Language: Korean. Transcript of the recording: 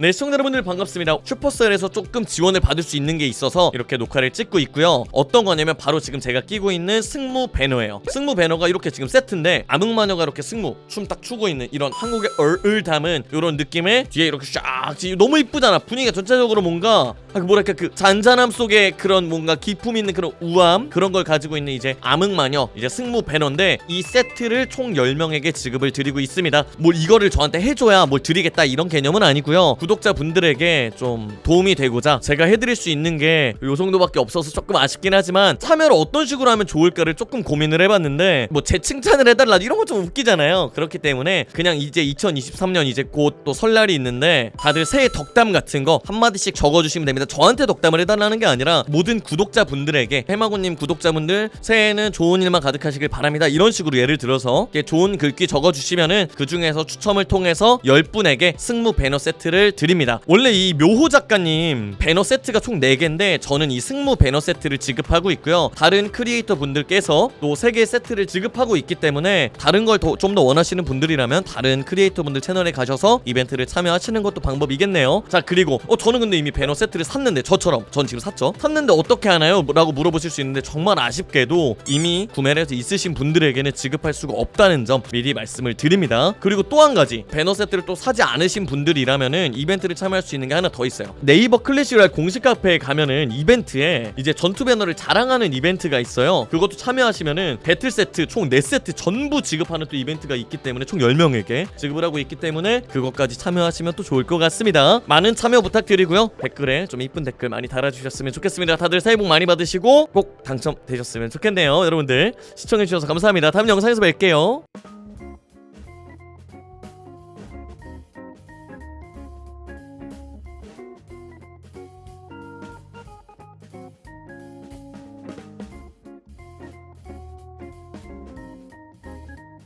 네 시청자 여러분들 반갑습니다. 슈퍼셀에서 조금 지원을 받을 수 있는 게 있어서 이렇게 녹화를 찍고 있고요. 어떤 거냐면 바로 지금 제가 끼고 있는 승무 배너예요. 승무 배너가 이렇게 지금 세트인데 암흑마녀가 이렇게 승무 춤 딱 추고 있는 이런 한국의 얼을 담은 이런 느낌의 뒤에 이렇게 쫙 지- 너무 이쁘잖아. 분위기가 전체적으로 뭔가 아, 그 뭐랄까 그 잔잔함 속에 그런 뭔가 기품 있는 그런 우함? 그런 걸 가지고 있는 이제 암흑마녀 이제 승무 배너인데 이 세트를 총 10명에게 지급을 드리고 있습니다. 뭘 이거를 저한테 해줘야 뭘 드리겠다 이런 개념은 아니고요. 구독자분들에게 좀 도움이 되고자 제가 해드릴 수 있는 게 요 정도밖에 없어서 조금 아쉽긴 하지만 참여를 어떤 식으로 하면 좋을까를 조금 고민을 해봤는데 뭐 제 칭찬을 해달라 이런 거좀 웃기잖아요. 그렇기 때문에 그냥 이제 2023년 이제 곧 또 설날이 있는데 다들 새해 덕담 같은 거 한마디씩 적어주시면 됩니다 저한테 덕담을 해달라는 게 아니라 모든 구독자분들에게 해마고님 구독자분들 새해에는 좋은 일만 가득하시길 바랍니다. 이런 식으로 예를 들어서 좋은 글귀 적어주시면은 그 중에서 추첨을 통해서 10분에게 승무 배너 세트를 드립니다. 원래 이 묘호 작가님 배너 세트가 총 4개인데 저는 이 승무 배너 세트를 지급하고 있고요. 다른 크리에이터 분들께서 또 3개의 세트를 지급하고 있기 때문에 다른 걸좀더 원하시는 분들이라면 다른 크리에이터 분들 채널에 가셔서 이벤트를 참여하시는 것도 방법이겠네요. 자 그리고 어 저는 근데 이미 배너 세트를 샀는데 저처럼 전 지금 샀죠? 샀는데 어떻게 하나요? 라고 물어보실 수 있는데 정말 아쉽게도 이미 구매를 해서 있으신 분들에게는 지급할 수가 없다는 점 미리 말씀을 드립니다. 그리고 또 한 가지 배너 세트를 또 사지 않으신 분들이라면은 이벤트를 참여할 수 있는 게 하나 더 있어요. 네이버 클래시랄 공식 카페에 가면은 이벤트에 이제 전투 배너를 자랑하는 이벤트가 있어요. 그것도 참여하시면은 배틀 세트 총 4세트 전부 지급하는 또 이벤트가 있기 때문에 총 10명에게 지급을 하고 있기 때문에 그것까지 참여하시면 또 좋을 것 같습니다. 많은 참여 부탁드리고요. 댓글에 좀 이쁜 댓글 많이 달아주셨으면 좋겠습니다. 다들 새해 복 많이 받으시고 꼭 당첨되셨으면 좋겠네요 여러분들. 시청해주셔서 감사합니다. 다음 영상에서 뵐게요